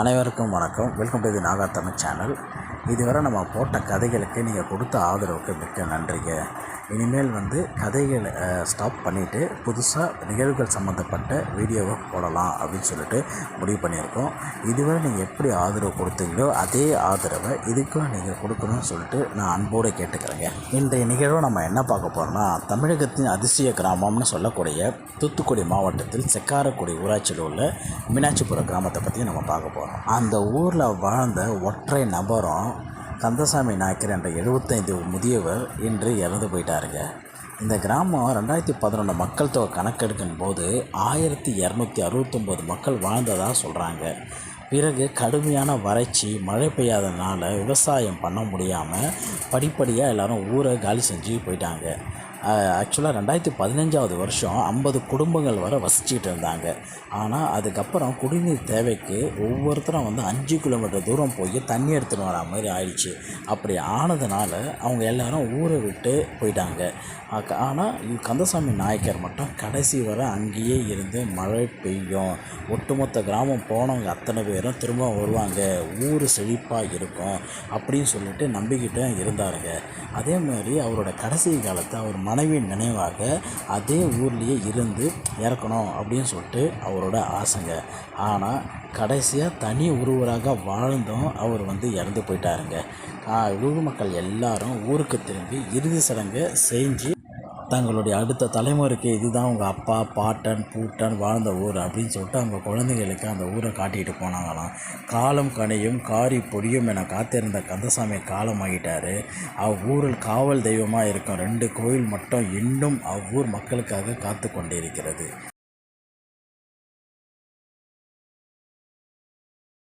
அனைவருக்கும் வணக்கம். Welcome to the Naga Tamil channel இதுவரை நம்ம போட்ட கதைகளுக்கு நீங்கள் கொடுத்த ஆதரவுக்கு மிக்க நன்றிங்க. இனிமேல் வந்து கதைகளை ஸ்டாப் பண்ணிவிட்டு புதுசாக நிகழ்வுகள் சம்மந்தப்பட்ட வீடியோவை போடலாம் அப்படின்னு சொல்லிட்டு முடிவு பண்ணியிருக்கோம். இதுவரை நீங்கள் எப்படி ஆதரவு கொடுத்தீங்களோ அதே ஆதரவை இதுக்கும் நீங்கள் கொடுக்கணும்னு சொல்லிட்டு நான் அன்போடு கேட்டுக்கிறேங்க. இன்றைய நிகழ்வை நம்ம என்ன பார்க்க போகிறோம்னா தமிழகத்தின் அதிசய கிராமம்னு சொல்லக்கூடிய தூத்துக்குடி மாவட்டத்தில் செக்காரக்குடி ஊராட்சியில் உள்ள மீனாட்சிபுரம் கிராமத்தை பற்றி நம்ம பார்க்க போகிறோம் அந்த ஊரில் வாழ்ந்த ஒற்றை நபரும் கந்தசாமி நாயக்கர் என்ற எழுபத்தைந்து முதியவர் இன்று இறந்து போயிட்டாருங்க. இந்த கிராமம் ரெண்டாயிரத்தி பதினொன்று மக்கள் தொகை கணக்கெடுக்கும் போது ஆயிரத்தி இரநூத்தி அறுபத்தொம்போது மக்கள் வாழ்ந்ததாக சொல்கிறாங்க பிறகு கடுமையான வறட்சி மழை பெய்யாதனால விவசாயம் பண்ண முடியாமல் படிப்படியாக எல்லாரும் ஊரை காலி செஞ்சு போயிட்டாங்க. ஆக்சுவலாக ரெண்டாயிரத்தி பதினஞ்சாவது வருஷம் ஐம்பது குடும்பங்கள் வரை வசிச்சுட்டு இருந்தாங்க. ஆனால் அதுக்கப்புறம் குடிநீர் தேவைக்கு ஒவ்வொருத்தரும் வந்து அஞ்சு கிலோமீட்டர் தூரம் போய் தண்ணி எடுத்துகிட்டு வரா மாதிரி ஆயிடுச்சு. அப்படி ஆனதுனால அவங்க எல்லாரும் ஊரை விட்டு போயிட்டாங்க. ஆனால் கந்தசாமி நாயக்கர் மட்டும் கடைசி வரை அங்கேயே இருந்து மழை பெய்யும். ஒட்டுமொத்த கிராமம் போனவங்க அத்தனை பேரும் திரும்ப வருவாங்க. ஊர் செழிப்பாக இருக்கும் அப்படின்னு சொல்லிட்டு நம்பிக்கிட்டு இருந்தாருங்க. அதே மாதிரி அவரோட கடைசி காலத்தை அவர் மனைவியின் நினைவாக அதே ஊர்லேயே இருந்து இறக்கணும் அப்படின்னு சொல்லிட்டு அவரோட ஆசைங்க. ஆனால் கடைசியாக தனி ஒருவராக வாழ்ந்தும் அவர் வந்து இறந்து போயிட்டாருங்க. ஊர் மக்கள் எல்லாரும் ஊருக்கு திரும்பி இறுதி சடங்கை செஞ்சு தங்களுடைய அடுத்த தலைமுறைக்கு இதுதான் உங்கள் அப்பா பாட்டன் பூட்டன் வாழ்ந்த ஊர் அப்படின்னு சொல்லிட்டு அவங்க குழந்தைங்களுக்கு அந்த ஊரை காட்டிகிட்டு போனாங்களாம். காலம் கனையும் காரி பொடியும் என காத்திருந்த கந்தசாமி காலமாகிட்டார் அவ்வூரில் காவல் தெய்வமாக இருக்கும் ரெண்டு கோயில் மட்டும் இன்னும் அவ்வூர் மக்களுக்காக காத்து கொண்டிருக்கிறது